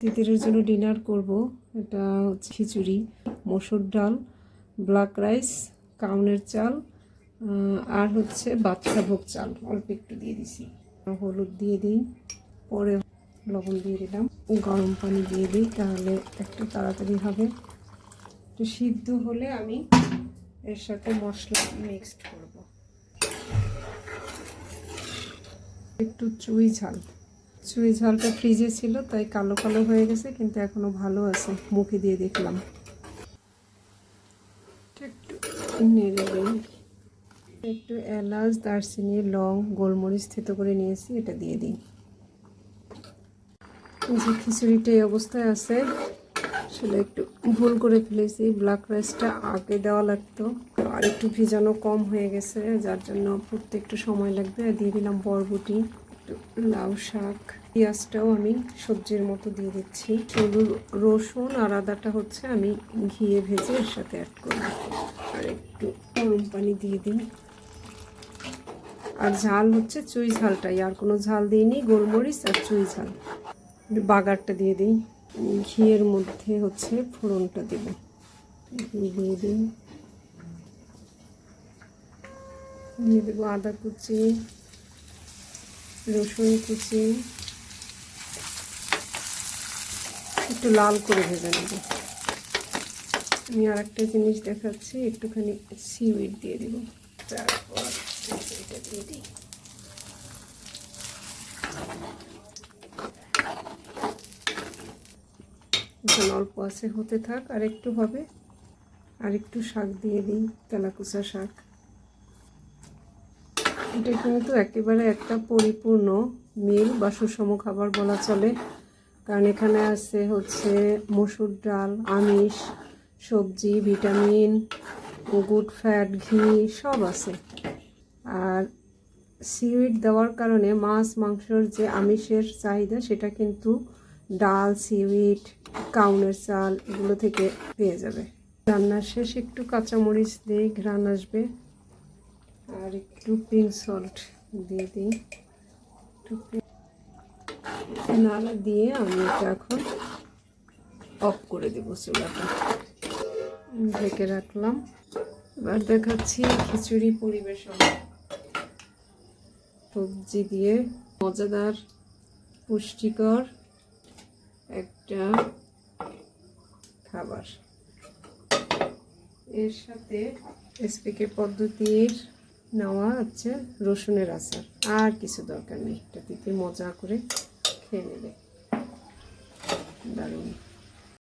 তিতিরের জন্য ডিনার করব। এটা হচ্ছে খিচুড়ি, মসুর ডাল ব্ল্যাক রাইস কাউনের চাল আর হচ্ছে বাচ্চা ভোগ চাল। অল্প একটু দিয়ে দিছি। হলুদ দিয়ে দিই, পরে লবণ দিয়ে দিলাম। গরম পানি দিয়ে দিই, তাহলে একটু তাড়াতাড়ি হবে। একটু সিদ্ধ হলে আমি এর সাথে মশলা মিক্সড করব। একটু চুই ঝাল। চুই ঝালটা ফ্রিজে ছিল, তাই কালো কালো হয়ে গেছে, কিন্তু এখনও ভালো আছে। মুখে দিয়ে দেখলাম। একটু একটু এলাচ, দারচিনি, লং, গোলমরিচ থেতো করে নিয়েছি, এটা দিয়ে দিই। যে খিচুড়িটা এই অবস্থায় আছে, আসলে একটু ভুল করে ফেলেছি। ব্ল্যাক রাইসটা আগে দেওয়া লাগতো, আর একটু ভিজানো কম হয়ে গেছে, যার জন্য ফুটতে একটু সময় লাগবে। আর দিয়ে দিলাম বরবটি। একটু। লাউ শাক, পেঁয়াজটাও আমি সবজির মতো দিয়ে দিচ্ছি। শুধু রসুন আর আদাটা হচ্ছে আমি ঘিয়ে ভেজে এর সাথে অ্যাড করব। আর একটু গরম পানি দিয়ে দিই। আর ঝাল হচ্ছে চুই ঝালটাই, আর কোনো ঝাল দিইনি, গোলমরিচ আর চুই ঝাল। বাগারটা দিয়ে দিই। ঘিয়ের মধ্যে হচ্ছে ফোড়নটা দেব। ঘি দিয়ে দিই। দিয়ে দেবো আদা কুচি। রসুন কুচি। একটু লাল করে ভেজে নেব। আমি আর একটা জিনিস দেখাচ্ছি, একটুখানি সিউইড দিয়ে দেব। তারপর অল্প আছে, হতে থাক, আর একটু হবে। আর একটু শাক দিয়ে দিই, তেলাকুচা শাক। এটা কিন্তু একেবারে একটা পরিপূর্ণ মিল বা সুষম খাবার বলা চলে। কারণ এখানে আছে হচ্ছে মসুর ডাল, আমিষ, সবজি, ভিটামিন, গুড ফ্যাট, ঘি, সব আছে। আর সিউইড দেওয়ার কারণে মাছ, মাংসর যে আমিষের চাহিদা, সেটা কিন্তু ডাল সিউইড কাউনের চাল, এগুলো থেকে পেয়ে যাবে। রান্নার শেষ একটু কাঁচামরিচ দিই ঘ্রাণ আসবে। আর একটু পিঙ্ক সল্ট দিয়ে দিই। নাড়া দিয়ে আমি এটা এখন অফ করে দেব চুলাটা ঢেকে রাখলাম। এবার দেখাচ্ছি খিচুড়ি পরিবেশন। সবজি দিয়ে মজাদার, পুষ্টিকর একটা খাবার। এর সাথে এসপিকে পদ্ধতির নেওয়া হচ্ছে রসুনের আচার। আর কিছু দরকার নেই। এটা দিতে মজা করে খেয়ে নেবে। দারুণ।